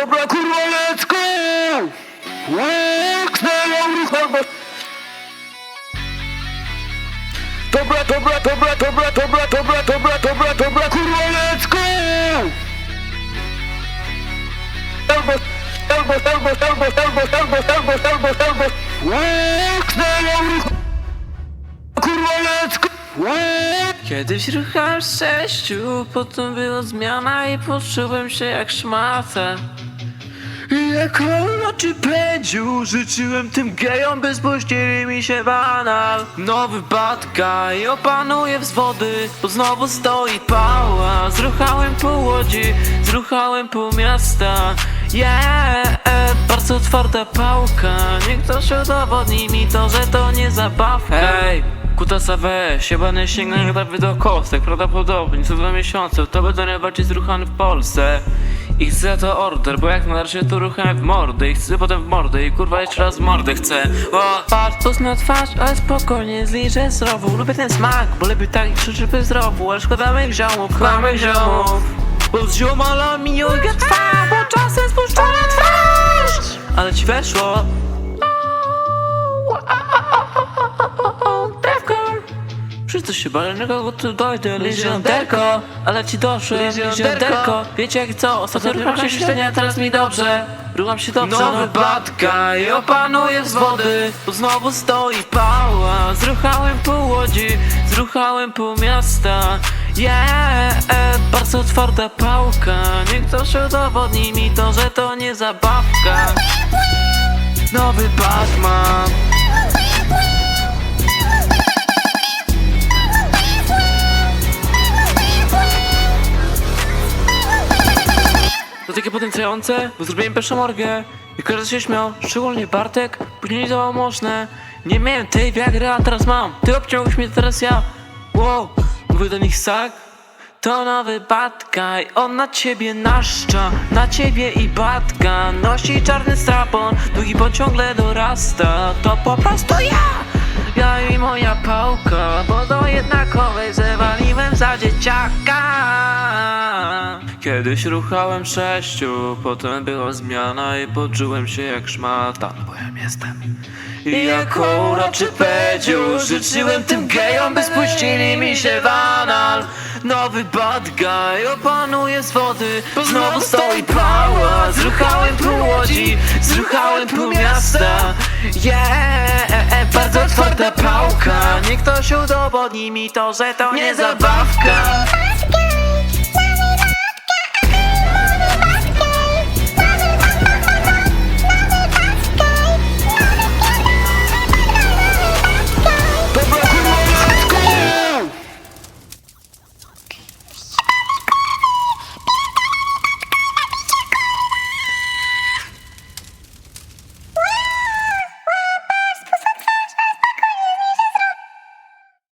dobra kurwa, let's go! Łyknęłam ruchom, Dobra, dobra, dobra, dobra, dobra, dobra, dobra, dobra, dobra, kurwa, let's go! Elbow, elbow, elbow, elbow, elbow, elbow, elbow, elbow, elbow. Łyknęłam ruchom, kurwa, let's go! Kiedyś ruchałem sześciu, potem była zmiana i poczułem się jak szmata. Jak oczy pędziu, życzyłem tym gejom, by spuścili mi się banal. Nowy bad guy opanuje wzwody, bo znowu stoi pała. Zruchałem pół łodzi, zruchałem pół miasta. Yeah, bardzo twarda pałka, niech ktoś udowodni mi to, że to nie zabawka. Hej! Kutasa weź, jebany sięgnę prawie do kostek Prawdopodobnie co dwa miesiące To będę najbardziej zruchany w Polsce I chcę to order, bo jak na razie to ruchałem w mordę. I chcę potem w mordę i kurwa jeszcze raz w mordę chcę. O, patrz na twarz, ale spokojnie zliżę zdrowu Lubię ten smak, bo lepiej tak i krzyczy by zdrowu. Ale szkoda moich ziomów, moich ziomów. Bo z ziomalami nie trwa, bo czasem spuszcza na twarz. Ale ci weszło Wszyscy się bali, na kogo tu dojdę Legenderko, ale ci doszłem Legenderko, wiecie jak co? Ostatnio rucham się śledzenia, teraz mi dobrze. Rucham się dobrze Nowy bad guy opanuje z wody Bo znowu stoi pała Zruchałem pół łodzi Zruchałem pół miasta. Yeah, bardzo twarda pałka. Niech ktoś udowodni mi to, że to nie zabawka. Nowy Batman takie potencjające, bo zrobiłem pierwszą morgę i każdy się śmiał, szczególnie Bartek, później działał. Nie miałem tej wiagry, a teraz mam. Ty obciąłeś mnie, teraz ja. Wow, mówię do nich sak. To nowy bad guy, on na ciebie naszcza Na ciebie i badka Nosi czarny strapon, długi bo ciągle dorasta To po prostu ja Ja i moja pałka Bo do jednakowej zawaliłem za dzieciaka Kiedyś ruchałem sześciu Potem była zmiana i poczułem się jak szmata. Bo ja jestem. I jako uroczy pedziu Życzyłem tym gejom, by spuścili mi się w anal Nowy bad guy opanuje z wody Znowu stoi pała Zruchałem pół łodzi. Zruchałem pół miasta. Yeah, bardzo twarda pałka. Niech ktoś udowodni mi to, że to nie zabawka